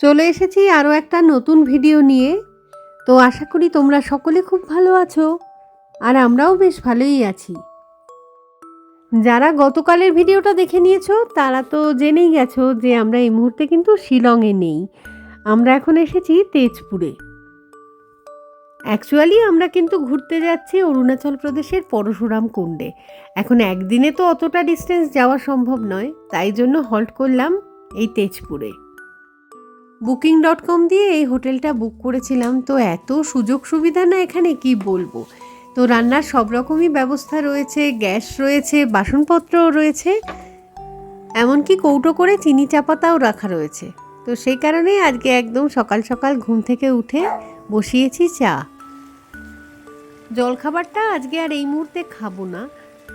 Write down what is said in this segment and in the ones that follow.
চলে এসেছি আরও একটা নতুন ভিডিও নিয়ে। তো আশা করি তোমরা সকলে খুব ভালো আছো। আর আমরাও বেশ ভালোই আছি। যারা গতকালের ভিডিওটা দেখে নিয়েছো, তারা তো জেনেই গেছো যে আমরা এই মুহূর্তে কিন্তু শিলংয়ে নেই। আমরা এখন এসেছি তেজপুরে। অ্যাকচুয়ালি আমরা কিন্তু ঘুরতে যাচ্ছি অরুণাচল প্রদেশের পরশুরাম কুণ্ডে। এখন একদিনে তো অতটা ডিস্টেন্স যাওয়া সম্ভব নয়, তাই জন্য হল্ট করলাম এই তেজপুরে। বুকিং ডট কম দিয়ে এই হোটেলটা বুক করেছিলাম, তো এত সুযোগ সুবিধা না এখানে, কি বলব? তো রান্নার সব রকমই ব্যবস্থা রয়েছে, গ্যাস রয়েছে বাসনপত্রও রয়েছে, এমনকি কৌটো করে চিনি চাপাতাও রাখা রয়েছে। তো সেই কারণেই আজকে একদম সকাল সকাল ঘুম থেকে উঠে বসিয়েছি চা। জলখাবারটা আজকে আর এই মুহূর্তে খাব না।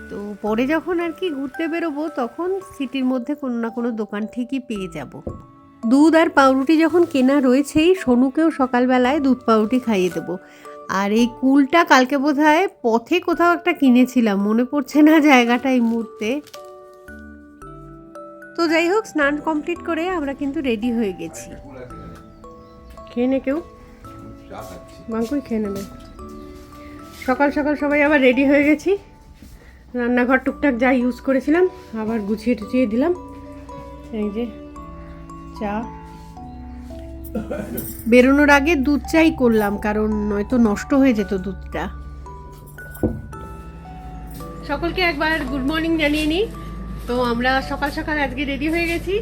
তো পরে যখন আর কি ঘুরতে বেরোবো, তখন সিটির মধ্যে কোনো না কোনো দোকান ঠিকই পেয়ে যাব। দুধ আর পাউরুটি যখন কেনা রয়েছেই, সোনুকেও সকালবেলায় দুধ পাউরুটি খাইয়ে দেবো। আর এই কুলটা কালকে বোধ পথে কোথাও একটা কিনেছিলাম। মনে পড়ছে না জায়গাটা এই মুহূর্তে। তো যাই হোক, স্নান কমপ্লিট করে আমরা কিন্তু রেডি হয়ে গেছি। খেয়ে নে কেউ? বাঙ্কুই খেয়ে নেবে। সকাল সকাল সবাই আবার রেডি হয়ে গেছি। রান্নাঘর টুকটাক যা ইউজ করেছিলাম, আবার গুছিয়ে টুছিয়ে দিলাম। এই যে চা। বেরোনোর আগে দুধ চাই করলাম, কারণ নয়তো নষ্ট হয়ে যেত দুধটা। সকলকে একবার গুড মর্নিং জানিয়ে নিই। তো আমরা সকাল সকাল আজকে রেডি হয়ে গেছি।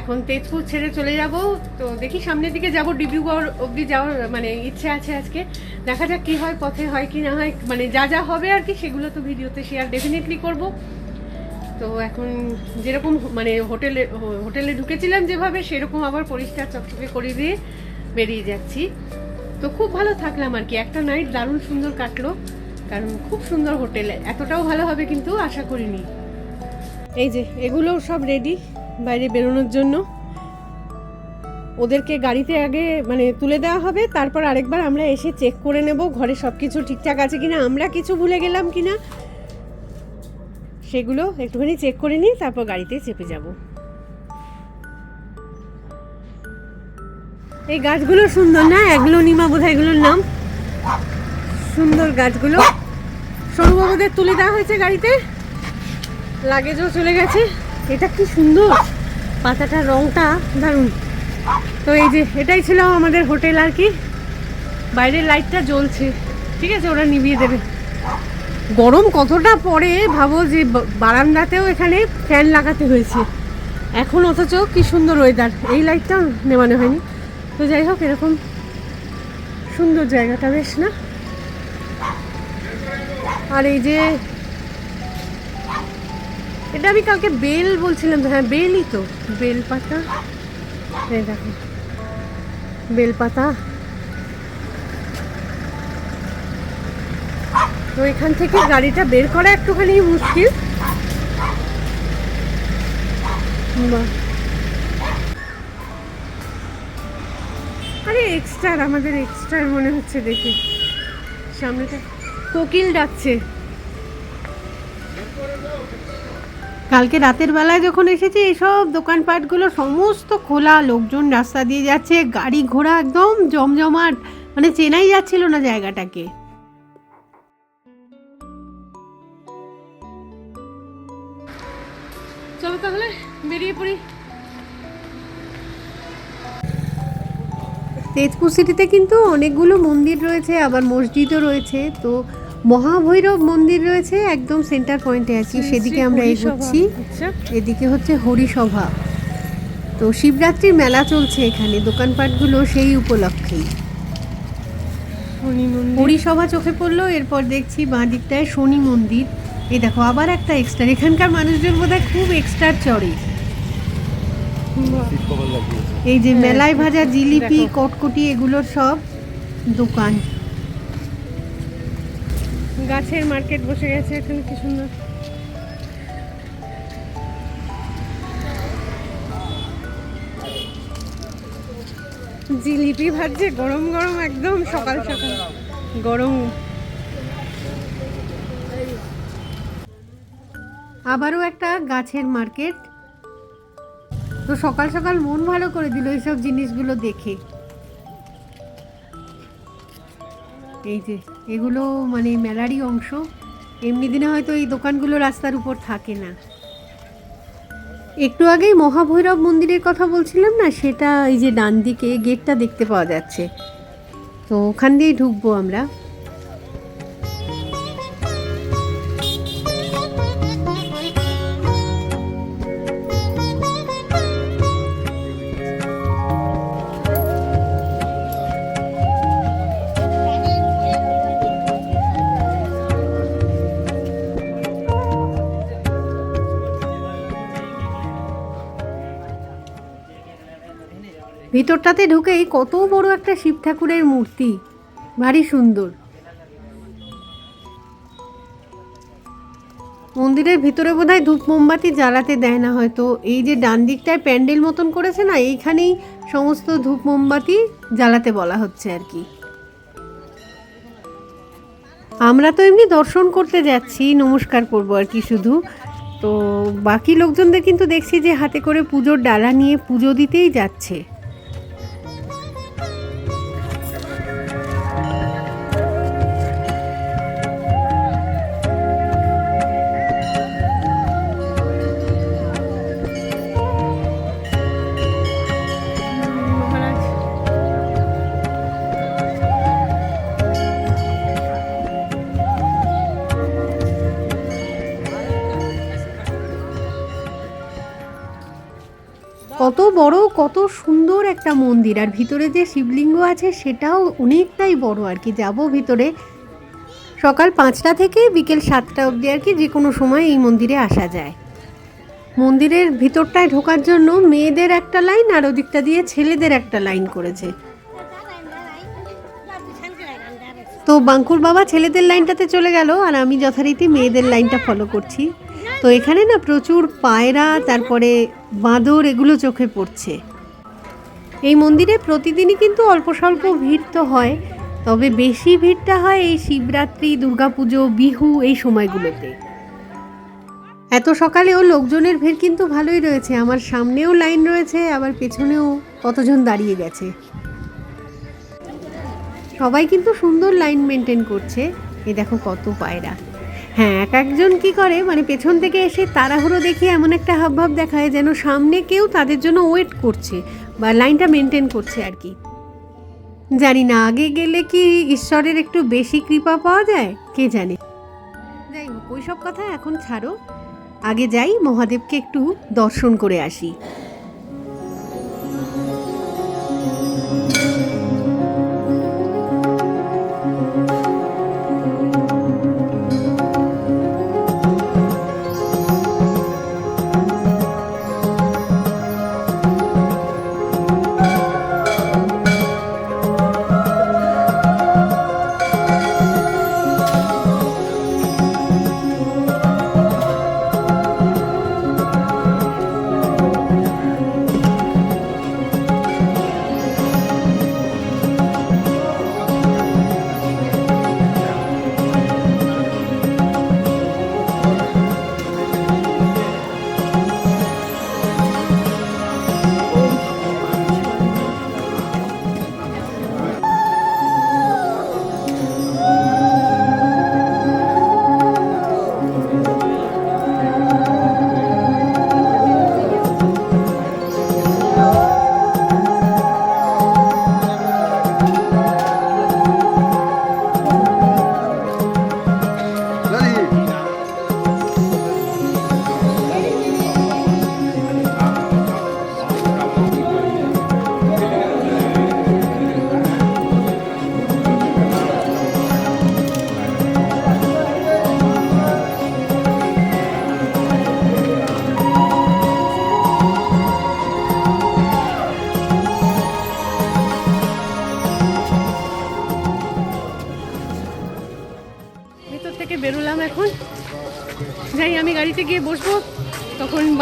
এখন তেজপুর ছেড়ে চলে যাব। তো দেখি সামনের দিকে যাব ডিব্রুগড় অবধি যাওয়ার মানে ইচ্ছে আছে আজকে। দেখা যাক কি হয়, পথে হয় কি না হয় মানে যা যা হবে আর কি, সেগুলো তো ভিডিওতে শেয়ার ডেফিনেটলি করব। তো এখন যেরকম মানে হোটেলে হোটেলে ঢুকেছিলাম যেভাবে, সেরকম আবার পরিষ্কার চকচকে করে দিয়ে বেরিয়ে যাচ্ছি। তো খুব ভালো থাকলাম আর কি। একটা নাইট দারুণ সুন্দর কাটলো, কারণ খুব সুন্দর হোটেল। এতটাও ভালো হবে কিন্তু আশা করিনি। এই যে, এগুলো সব রেডি বাইরে বেরোনোর জন্য। ওদেরকে গাড়িতে আগে মানে তুলে দেওয়া হবে, তারপর আরেকবার আমরা এসে চেক করে নেব, ঘরে সব কিছু ঠিকঠাক আছে কিনা, আমরা কিছু ভুলে গেলাম কিনা। সেগুলো একটুখানি চেক করে নিই তারপর গাড়িতে চেপে যাব। এই গাছগুলো সুন্দর না? এগুলো নিমা বোধ এগুলোর নাম। সুন্দর গাছগুলো। সরুবাবুদের তুলে দেওয়া হয়েছে গাড়িতে। লাগেজও চলে গেছে। এটা কি সুন্দর? পাতাটার রংটা দারুণ। তো এই যে, এটাই ছিল আমাদের হোটেল আর কি। বাইরের লাইটটা জ্বলছে। ঠিক আছে, ওরা নিভিয়ে দেবে। গরম কতটা পড়ে ভাবো যে বারান্দাতেও এখানে ফ্যান লাগাতে হয়েছে। এখন অথচ কি সুন্দর ওয়েদার এই লাইটটাও নেমানো হয়নি। তো যাই হোক, এরকম সুন্দর জায়গাটা বেশ না? আর এই যে এটা আমি কালকে বেল বলছিলাম হ্যাঁ বেলই তো। বেল পাতা দেখো। বেল পাতা তো এখান থেকে গাড়িটা বের করা একটুখানি মুশকিল। আরে এক্সট্রা আমাদের এক্সট্রা মনে হচ্ছে দেখে। সামনেটা কোকিল ডাকছে। কালকে রাতের বেলায় যখন এসেছি এসব দোকানপাটগুলো সমস্ত খোলা, লোকজন রাস্তা দিয়ে যাচ্ছে, গাড়ি ঘোড়া একদম জমজমাট মানে চেনাই যাচ্ছিল না জায়গাটাকে। তাহলে? বেরিয়ে পড়ি। তেজপুর সিটিতে কিন্তু অনেকগুলো মন্দির রয়েছে আবার মসজিদও রয়েছে। তো মহাভৈরব মন্দির রয়েছে একদম সেন্টার পয়েন্টে আছি সেদিকে আমরা এগোচ্ছি। এদিকে হচ্ছে হরিসভা। তো শিবরাত্রির মেলা চলছে এখানে দোকানপাটগুলো সেই উপলক্ষেই। হরিসভা চোখে পড়ল এরপর দেখছি বাঁ দিকটায় শনি মন্দির। এই দেখো আবার একটা এক্সট্রা এখানকার মানুষজন বোধহয় খুব এক্সট্রা চড়ে। এই যে মেলায় ভাজা জিলিপি। কটকটি এগুলোর সব দোকান। গাছের মার্কেট বসে গেছে এখানে কি সুন্দর। জিলিপি ভাজছে গরম গরম একদম সকাল সকাল। গরম। আবারও একটা গাছের মার্কেট। তো সকাল সকাল মন ভালো করে দিল এইসব জিনিসগুলো দেখে। এই যে, এগুলো মানে মেলারই অংশ। এমনি দিনে হয়তো এই দোকানগুলো রাস্তার উপর থাকে না। একটু আগেই মহাভৈরব মন্দিরের কথা বলছিলাম না, সেটা এই যে ডান দিকে গেটটা দেখতে পাওয়া যাচ্ছে। তো ওখান দিয়েই ঢুকবো আমরা। ভিতরটাতে ঢুকেই কত বড় একটা শিব ঠাকুরের মূর্তি। ভারী সুন্দর। মন্দিরের ভিতরে বোধহয় ধূপ মোমবাতি জ্বালাতে দেয় না হয়তো। এই যে ডান দিকটায় প্যান্ডেল মতন করেছে না, এইখানেই সমস্ত ধূপ মোমবাতি জ্বালাতে বলা হচ্ছে আর কি। আমরা তো এমনি দর্শন করতে যাচ্ছি, নমস্কার করব আর কি শুধু। তো বাকি লোকজনদের কিন্তু দেখছি যে হাতে করে পুজোর ডালা নিয়ে পুজো দিতেই যাচ্ছে। বড়, কত সুন্দর একটা মন্দির। আর ভিতরে যে শিবলিঙ্গ আছে, সেটাও অনেকটাই বড় আর কি। যাব ভিতরে সকাল পাঁচটা থেকে বিকেল সাতটা অবধি আর কি, যে কোনো সময় এই মন্দিরে আসা যায়। মন্দিরের ভিতরটায় ঢোকার জন্য মেয়েদের একটা লাইন আর ওদিকটা দিয়ে ছেলেদের একটা লাইন করেছে। তো বাঙ্কুর বাবা ছেলেদের লাইনটাতে চলে গেল আর আমি যথারীতি মেয়েদের লাইনটা ফলো করছি। তো এখানে না প্রচুর পায়রা, তারপরে বাঁদর এগুলো চোখে পড়ছে। এই মন্দিরে প্রতিদিনই কিন্তু অল্প স্বল্প ভিড় তো হয়, তবে বেশি ভিড়টা হয় এই শিবরাত্রি, দুর্গাপুজো, বিহু এই সময়গুলোতে। এত সকালেও লোকজনের ভিড় কিন্তু ভালোই রয়েছে। আমার সামনেও লাইন রয়েছে, আবার পেছনেও কতজন দাঁড়িয়ে গেছে। সবাই কিন্তু সুন্দর লাইন মেনটেন করছে। এ দেখো কত পায়রা। হ্যাঁ এক একজন কি করে? মানে পেছন থেকে এসে তাড়াহুড়ো দেখিয়ে এমন একটা হাবভাব দেখায় যেন সামনে কেউ তাদের জন্য ওয়েট করছে বা লাইনটা মেনটেন করছে আর কি। জানি না, আগে গেলে কি ঈশ্বরের একটু বেশি কৃপা পাওয়া যায়? কে জানে? যাই হোক, ওইসব কথা এখন ছাড়ো। আগে যাই, মহাদেবকে একটু দর্শন করে আসি।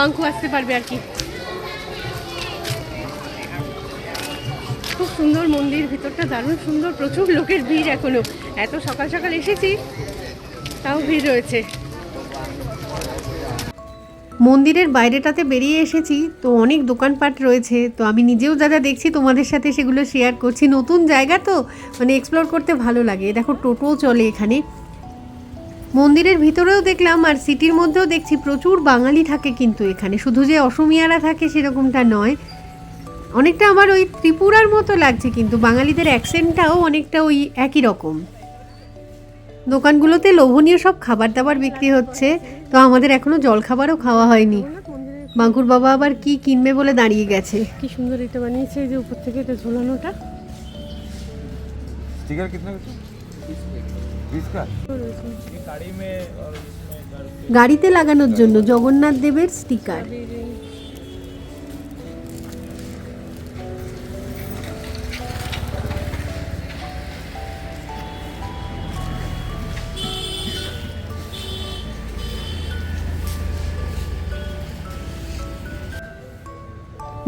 তখন আসতে পারবে আর কি। খুব সুন্দর মন্দির ভিতরটা দারুণ সুন্দর, প্রচুর লোকের ভিড় এখনও। এত সকাল সকাল এসেছি, তাও ভিড় রয়েছে। মন্দিরের বাইরেটাতে বেরিয়ে এসেছি, তো অনেক দোকানপাট রয়েছে, তো আমি নিজেও যা যা দেখছি তোমাদের সাথে সেগুলো শেয়ার করছি। নতুন জায়গা তো মানে এক্সপ্লোর করতে ভালো লাগে। দেখো টোটো চলে এখানে। মন্দিরের ভিতরেও দেখলাম আর সিটির মধ্যেও দেখছি প্রচুর বাঙালি থাকে কিন্তু এখানে। শুধু যে অসমিয়ারা থাকে সেরকমটা নয়। অনেকটা আমার ওই ত্রিপুরার মতো লাগছে কিন্তু বাঙালিদের অ্যাকসেন্টটাও অনেকটা ওই একই রকম। দোকানগুলোতে লোভনীয় সব খাবার দাবার বিক্রি হচ্ছে। তো আমাদের এখনও জলখাবারও খাওয়া হয়নি। বাঙ্কুর বাবা আবার কি কিনবে বলে দাঁড়িয়ে গেছে। কি সুন্দর এটা বানিয়েছে যে উপর থেকে এটা ঝোলানোটা। স্টিকার গাড়িতে লাগানোর জন্য জগন্নাথ দেবের স্টিকার।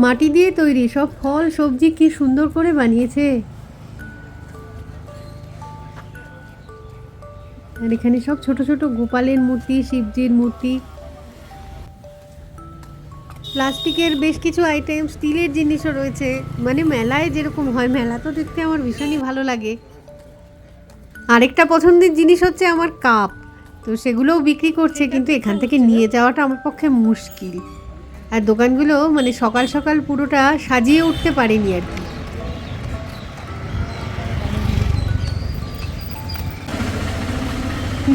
মাটি দিয়ে তৈরি সব ফল, সবজি কি সুন্দর করে বানিয়েছে? আর এখানে সব ছোট ছোট গোপালের মূর্তি, শিবজির মূর্তি। প্লাস্টিকের বেশ কিছু আইটেম স্টিলের জিনিসও রয়েছে। মানে মেলায় যেরকম হয়, মেলা তো দেখতে আমার ভীষণই ভালো লাগে। আরেকটা পছন্দের জিনিস হচ্ছে আমার কাপ। তো সেগুলোও বিক্রি করছে, কিন্তু এখান থেকে নিয়ে যাওয়াটা আমার পক্ষে মুশকিল। আর দোকানগুলো মানে সকাল সকাল পুরোটা সাজিয়ে উঠতে পারেনি আর কি।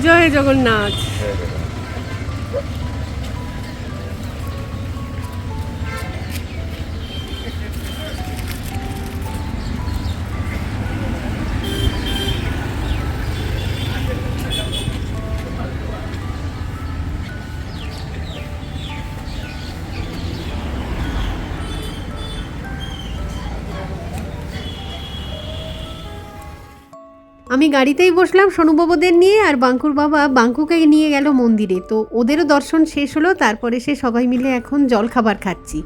জয় জগন্নাথ। আমি গাড়িতেই বসলাম সোনুবাবুদের নিয়ে আর বাঙ্কুর বাবা বাঙ্কুকে নিয়ে গেল মন্দিরে। তো ওদেরও দর্শন শেষ হলো তারপরে সে সবাই মিলে এখন জল খাবার খাচ্ছি।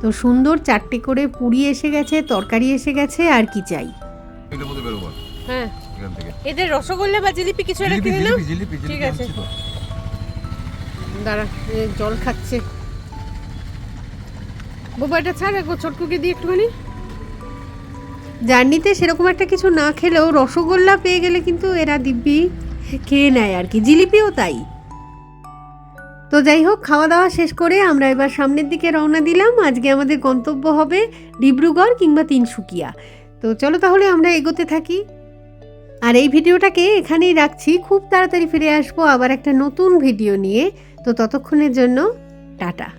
তো সুন্দর চারটে করে পুরি এসে গেছে তরকারি এসে গেছে আর কি চাই। এটার মধ্যে বেরোবো। হ্যাঁ। এদের রসগোল্লা বা জিলিপি কিছু একটা কিনে নাও। ঠিক আছে। দাঁড়া জল খাচ্ছে। বাবা এটা ছাড় একবার ছোটকুকে দিয়ে একটুখানি। জার্নিতে সেরকম একটা কিছু না খেলেও রসগোল্লা পেয়ে গেলে কিন্তু এরা দিব্যি খেয়ে নেয় আর কি। জিলিপিও তাই। তো যাই হোক খাওয়া দাওয়া শেষ করে আমরা এবার সামনের দিকে রওনা দিলাম। আজকে আমাদের গন্তব্য হবে ডিব্রুগড় কিংবা তিনসুকিয়া। তো চলো তাহলে আমরা এগোতে থাকি। আর এই ভিডিওটাকে এখানেই রাখছি। খুব তাড়াতাড়ি ফিরে আসব আবার একটা নতুন ভিডিও নিয়ে। তো ততক্ষণের জন্য টাটা।